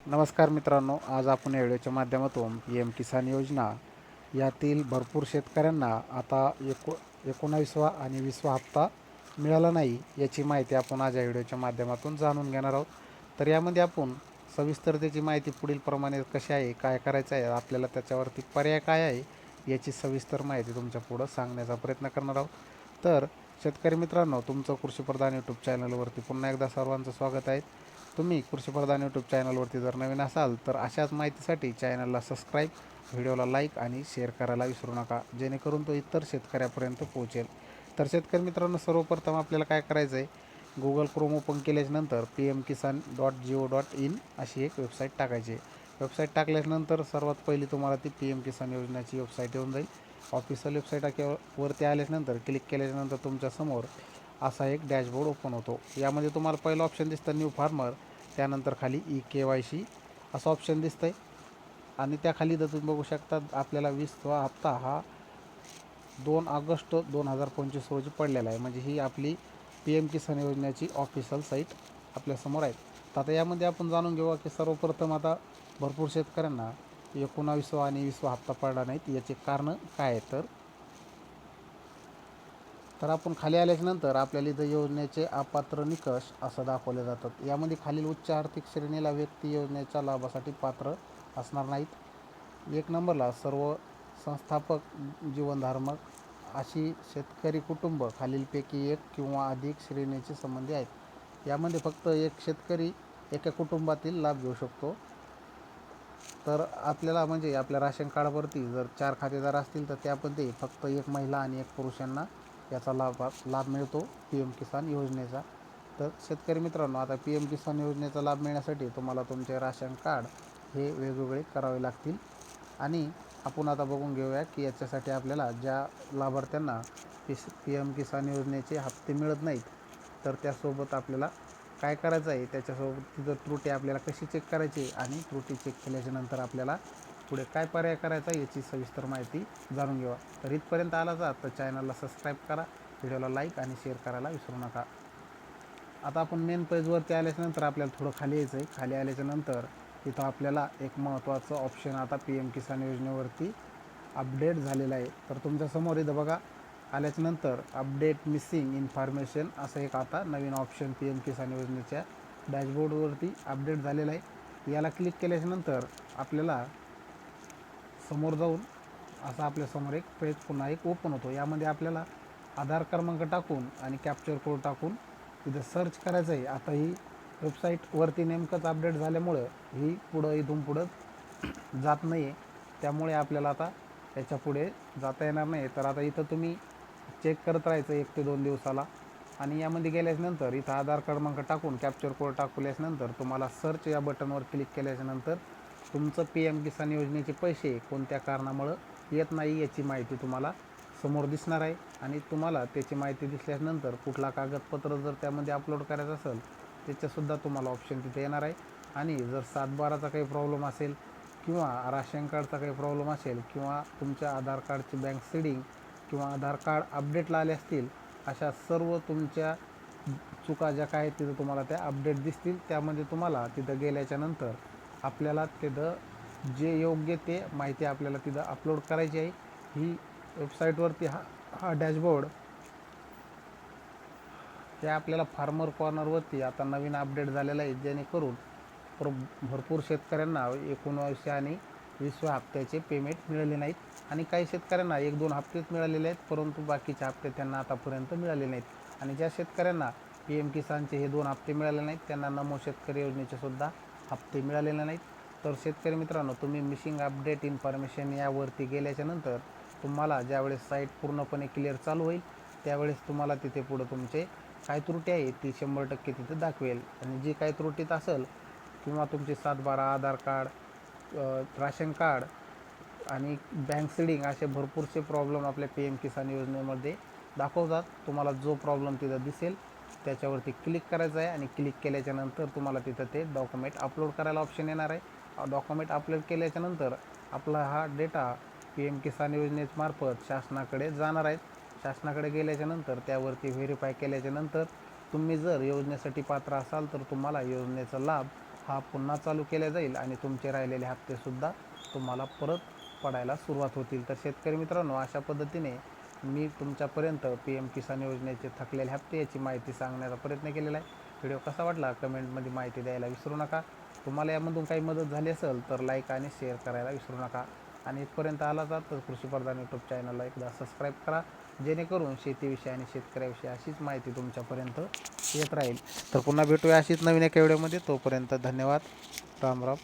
नमस्कार मित्रांनो आज आपण या व्हिडिओच्या माध्यमातून पी एम किसान योजना यातील भरपूर शेतकऱ्यांना आता एको एकोणावीसवा आणि वीसवा हप्ता मिळाला नाही याची माहिती आपण आज या व्हिडिओच्या माध्यमातून जाणून घेणार आहोत. तर यामध्ये आपण सविस्तर त्याची माहिती पुढील प्रमाणे कशी आहे काय करायचं आहे आपल्याला त्याच्यावरती पर्याय काय आहे याची सविस्तर माहिती तुमच्या पुढं सांगण्याचा प्रयत्न करणार आहोत. तर शेतकरी मित्रांनो तुमचं कृषीप्रधान यूट्यूब चॅनलवरती पुन्हा एकदा सर्वांचं स्वागत आहे. तुम्ही कृषीप्रधान यूट्यूब चॅनलवरती जर नवीन असाल तर अशाच माहितीसाठी चॅनलला सबस्क्राईब व्हिडिओला लाईक आणि शेअर करायला विसरू नका. जेणेकरून तो इतर शेतकऱ्यापर्यंत पोहोचेल. तर शेतकरी मित्रांनो सर्वप्रथम आपल्याला काय करायचं आहे गुगल क्रोम ओपन केल्याच्यानंतर P M Kisan dot G O dot in अशी एक वेबसाईट टाकायची आहे. वेबसाईट टाकल्याच्यानंतर सर्वात पहिली तुम्हाला ती पी एम किसान योजनेची वेबसाईट येऊन जाईल. ऑफिशियल वेबसाईट वरती आल्याच्यानंतर क्लिक केल्याच्यानंतर तुमच्यासमोर असा एक डॅशबोर्ड ओपन होतो. यामध्ये तुम्हाला पहिलं ऑप्शन दिसतं न्यू फार्मर त्यानंतर खाली ई के वाय सी असं ऑप्शन दिसतं आहे आणि त्याखाली जर तुम्ही बघू शकता आपल्याला वीसवा हप्ता हा दोन ऑगस्ट दोन हजार पंचवीस रोजी पडलेला आहे. म्हणजे ही आपली पी एम किसान योजनेची ऑफिशियल साईट आपल्यासमोर आहे. तर आता यामध्ये आपण जाणून घेऊ की सर्वप्रथम आता भरपूर शेतकऱ्यांना एकोणावीसवा आणि वीसवा हप्ता पडला नाहीत. याचे कारण काय आहे तर तर आपण खाली आल्याच्यानंतर आपल्याला इथं योजनेचे अपात्र निकष असं दाखवले जातात. यामध्ये खालील उच्च आर्थिक श्रेणीला व्यक्ती योजनेच्या लाभासाठी पात्र असणार नाहीत. एक नंबरला सर्व संस्थापक जीवनधारमक अशी शेतकरी कुटुंब खालीलपैकी एक किंवा अधिक श्रेणीचे संबंधी आहेत. यामध्ये फक्त एक शेतकरी एका कुटुंबातील लाभ घेऊ शकतो. तर आपल्याला म्हणजे आपल्या राशन कार्डवरती जर चार खातेदार असतील तर त्यामध्ये फक्त एक महिला आणि एक पुरुषांना याचा लाभ लाभ मिळतो पी एम किसान योजनेचा. तर शेतकरी मित्रांनो आता पी एम किसान योजनेचा लाभ मिळण्यासाठी तुम्हाला तुमचे राशन कार्ड हे वेगवेगळे करावे लागतील. आणि आपण आता बघून घेऊया की याच्यासाठी आपल्याला ज्या लाभार्थ्यांना पी पी एम किसान योजनेचे हप्ते मिळत नाहीत तर त्यासोबत आपल्याला काय करायचं आहे? त्याच्यासोबत तिथं त्रुटी आपल्याला कशी चेक करायची आणि त्रुटी चेक केल्याच्यानंतर आपल्याला पुढे काय पर्याय करायचा याची सविस्तर माहिती जाणून घेऊया तर इथपर्यंत आला जा तर चॅनलला सबस्क्राईब करा व्हिडिओला लाईक आणि शेअर करायला विसरू नका. आता आपण मेन पेजवरती आल्याच्यानंतर आपल्याला थोडं खाली यायचं आहे. खाली आल्याच्यानंतर इथं आपल्याला एक महत्त्वाचं ऑप्शन आता पी एम किसान योजनेवरती अपडेट झालेलं आहे. तर तुमच्यासमोर इथं बघा आल्याच्यानंतर अपडेट मिसिंग इन्फॉर्मेशन असं एक आता नवीन ऑप्शन पी एम किसान योजनेच्या डॅशबोर्डवरती अपडेट झालेलं आहे. याला क्लिक केल्याच्यानंतर आपल्याला समोर जाऊन असा आपल्यासमोर एक पेज पुन्हा एक ओपन होतो. यामध्ये आपल्याला आधार क्रमांक टाकून आणि कॅप्चर कोड टाकून तिथं सर्च करायचं आहे. आता ही वेबसाईटवरती नेमकंच अपडेट झाल्यामुळं ही पुढं इथून पुढं जात नाही आहे त्यामुळे आपल्याला आता याच्यापुढे जाता येणार नाही तर आता इथं तुम्ही चेक करत राहायचं एक ते दोन दिवसाला. आणि यामध्ये गेल्याच्यानंतर इथं आधार क्रमांक टाकून कॅप्चर कोड टाकल्याच्यानंतर तुम्हाला सर्च या बटनवर क्लिक केल्याच्यानंतर तुमचं पी एम किसान योजनेचे पैसे कोणत्या कारणामुळं येत नाही याची माहिती तुम्हाला समोर दिसणार आहे. आणि तुम्हाला त्याची माहिती दिसल्यानंतर कुठला कागदपत्र जर त्यामध्ये अपलोड करायचं असेल त्याच्यासुद्धा तुम्हाला ऑप्शन तिथे येणार आहे. आणि जर सातबाराचा काही प्रॉब्लेम असेल किंवा राशन कार्डचा काही प्रॉब्लेम असेल किंवा तुमच्या आधार कार्डची बँक सीडिंग किंवा आधार कार्ड अपडेटला आले असतील अशा सर्व तुमच्या चुका ज्या काय तिथं तुम्हाला त्या अपडेट दिसतील. त्यामध्ये तुम्हाला तिथं गेल्याच्यानंतर आपल्याला तिथं जे योग्य ते माहिती आपल्याला तिथं अपलोड करायची आहे. ही वेबसाईटवरती हा हा डॅशबोर्ड ते आपल्याला फार्मर कॉर्नरवरती आता नवीन अपडेट झालेला आहे. जेणेकरून प्र भरपूर शेतकऱ्यांना एकोणवीसशे आणि वीसव्या हप्त्याचे पेमेंट मिळाले नाहीत. आणि काही शेतकऱ्यांना एक दोन हप्तेच मिळालेले आहेत परंतु बाकीचे हप्ते त्यांना आतापर्यंत मिळाले नाहीत. आणि ज्या शेतकऱ्यांना पी एम किसानचे हे दोन हप्ते मिळाले नाहीत त्यांना नमो शेतकरी योजनेचे सुद्धा हप्ते मिळालेले नाहीत. तर शेतकरी मित्रांनो तुम्ही मिशिंग अपडेट इन्फॉर्मेशन यावरती गेल्याच्यानंतर तुम्हाला ज्यावेळेस साईट पूर्णपणे क्लिअर चालू होईल त्यावेळेस तुम्हाला तिथे पुढं तुमचे काय त्रुटी आहे ती शंभर टक्के तिथे दाखवेल. आणि जी काही त्रुटीत असेल किंवा तुमचे सातबारा आधार कार्ड राशन कार्ड आणि बँक सिडिंग असे भरपूरसे प्रॉब्लेम आपल्या पी एम किसान योजनेमध्ये दाखवतात. तुम्हाला जो प्रॉब्लेम तिथं दिसेल त्याच्यावरती क्लिक करायचं आहे आणि क्लिक केल्याच्यानंतर तुम्हाला तिथं ते डॉक्युमेंट अपलोड करायला ऑप्शन येणार आहे. डॉक्युमेंट अपलोड केल्याच्यानंतर आपला हा डेटा पी एम किसान योजनेमार्फत शासनाकडे जाणार आहे. शासनाकडे गेल्याच्यानंतर त्यावरती व्हेरीफाय केल्याच्यानंतर तुम्ही जर योजनेसाठी पात्र असाल तर तुम्हाला योजनेचा लाभ हा पुन्हा चालू केला जाईल आणि तुमचे राहिलेले हप्तेसुद्धा तुम्हाला परत पडायला सुरुवात होतील. तर शेतकरी मित्रांनो अशा पद्धतीने मी तुमच्यापर्यंत पी एम किसान योजनेचे थकलेले हप्ते याची माहिती सांगण्याचा प्रयत्न केलेला आहे. व्हिडिओ कसा वाटला? कमेंटमध्ये माहिती द्यायला विसरू नका. तुम्हाला यामधून काही मदत झाली असेल तर लाईक आणि शेअर करायला विसरू नका. आणि इथपर्यंत आला तर कृषीप्रधान यूट्यूब चॅनलला एकदा सबस्क्राईब करा. जेणेकरून शेतीविषयी आणि शेतकऱ्याविषयी अशीच माहिती तुमच्यापर्यंत येत राहील. तर पुन्हा भेटूया अशीच नवीन एका व्हिडिओमध्ये तोपर्यंत धन्यवाद. राम राम.